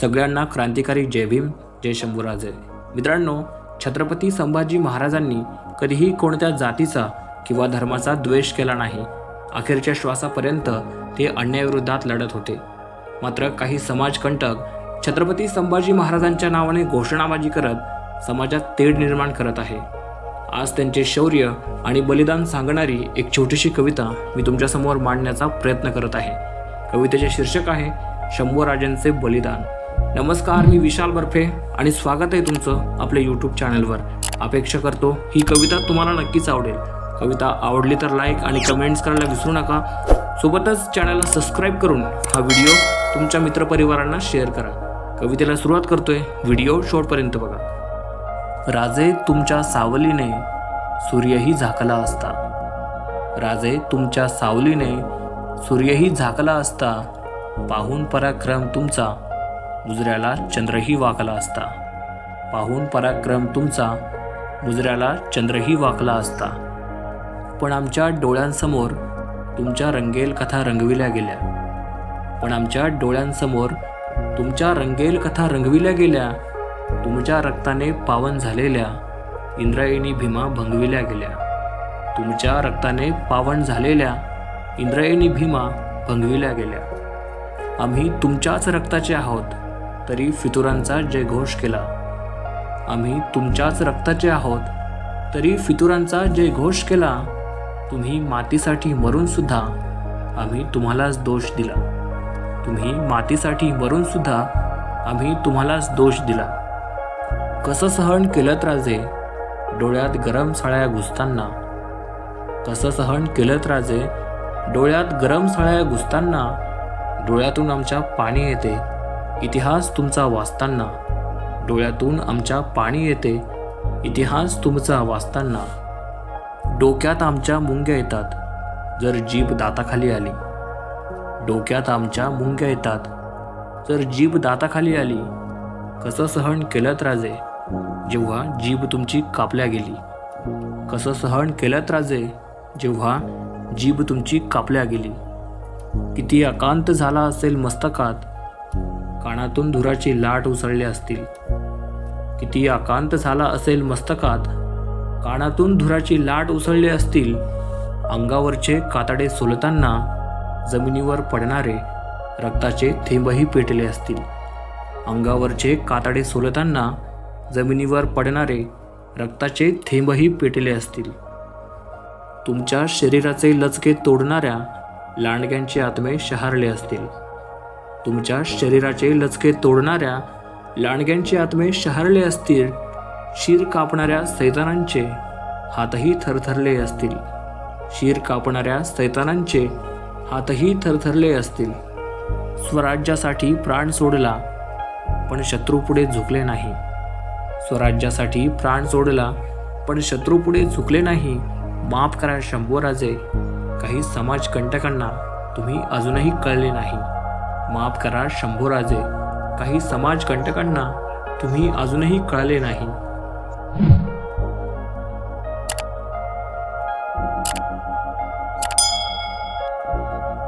सगळ्यांना क्रांतिकारी जय भीम जय शंभूराजे. मित्रांनो छत्रपती संभाजी महाराजांनी कधीही कोणत्या जातीचा किंवा धर्माचा द्वेष केला नाही. अखेरच्या श्वासापर्यंत ते अन्यायाविरोधात लढत होते. मात्र काही समाजकंटक छत्रपती संभाजी महाराजांच्या नावाने घोषणाबाजी करत समाजात तेढ निर्माण करत आहे. आज त्यांचे शौर्य आणि बलिदान सांगणारी एक छोटीशी कविता मी तुमच्यासमोर मांडण्याचा प्रयत्न करत आहे. कवितेचे शीर्षक आहे शंभूराजांचे बलिदान. नमस्कार मी विशाल बर्फे आणि स्वागत आहे तुमचं आपल्या यूट्यूब चॅनलवर अपेक्षा करतो ही कविता तुम्हाला नक्कीच आवडेल. कविता आवडली तर लाईक आणि कमेंट्स करायला विसरू नका. सोबतच चॅनलला सबस्क्राईब करून हा व्हिडिओ तुमच्या मित्रपरिवारांना शेअर करा. कवितेला सुरुवात करतोय व्हिडिओ शेवटपर्यंत बघा. राजे तुमच्या सावलीने सूर्यही झाकला असता. राजे तुमच्या सावलीने सूर्यही झाकला असता. पाहून पराक्रम तुमचा. दुसऱ्याला चंद्रही वाकला असता. पाहून पराक्रम तुमचा दुसऱ्याला चंद्रही वाकला असता. पण आमच्या डोळ्यांसमोर तुमच्या रंगेल कथा रंगविल्या गेल्या. पण आमच्या डोळ्यांसमोर तुमच्या रंगेल कथा रंगविल्या गेल्या. तुमच्या रक्ताने पावन झालेल्या इंद्रायणी भीमा भंगविल्या गेल्या. तुमच्या रक्ताने पावन झालेल्या इंद्रायणी भीमा भंगविल्या गेल्या. आम्ही तुमच्याच रक्ताचे आहोत. तरी फितुरांचा जयघोष केला. आम्ही तुमच्याच रक्ताचे आहोत. तरी फितुरांचा जयघोष केला. तुम्ही मातीसाठी मरूनसुद्धा आम्ही तुम्हालाच दोष दिला. तुम्ही मातीसाठी मरूनसुद्धा आम्ही तुम्हालाच दोष दिला. कसं सहन केलं राजे डोळ्यात गरम साळ्या घुसताना. कसं सहन केलं राजे डोळ्यात गरम साळ्या घुसताना डोळ्यातून आमच्या पाणी येते. इतिहास तुमचा वाचताना. डोळ्यातून आमच्या पाणी येते. इतिहास तुमचा वाचताना. डोक्यात आमच्या मुंग्या येतात. जर जीभ दाताखाली आली. डोक्यात आमच्या मुंग्या येतात. जर जीभ दाताखाली आली. कसं सहन केलं राजे? जेव्हा जीभ तुमची कापल्या गेली. कसं सहन केलं राजे? जेव्हा जीभ तुमची कापल्या गेली. किती अकांत झाला असेल मस्तकात. कानातून धुराची लाट उसळली असतील. किती आकांत झाला असेल मस्तकात कानातून धुराची लाट उसळली असतील अंगावरचे कातडे सोलताना जमिनीवर पडणारे रक्ताचे थेंबही पेटले असतील. अंगावरचे कातडे सोलताना जमिनीवर पडणारे रक्ताचे थेंबही पेटले असतील. तुमच्या शरीराचे लचके तोडणाऱ्या लांडग्यांचे आत्मे शहारले असतील. तुमच्या शरीराचे लचके तोडणाऱ्या लांडग्यांचे आत्मे शहरले असतील शिर कापणाऱ्या सैतानांचे हातही थरथरले असतील. शिर कापणाऱ्या सैतानांचे हातही थरथरले असतील. स्वराज्यासाठी प्राण सोडला पण शत्रूपुढे झुकले नाही. स्वराज्यासाठी प्राण सोडला पण शत्रूपुढे झुकले नाही. माफ करा शंभूराजे काही समाजकंटकांना तुम्ही अजूनही कळले नाही. माफ करा शंभूराजे. काही समाजकंटकांना तुम्ही अजूनही कळले नाही.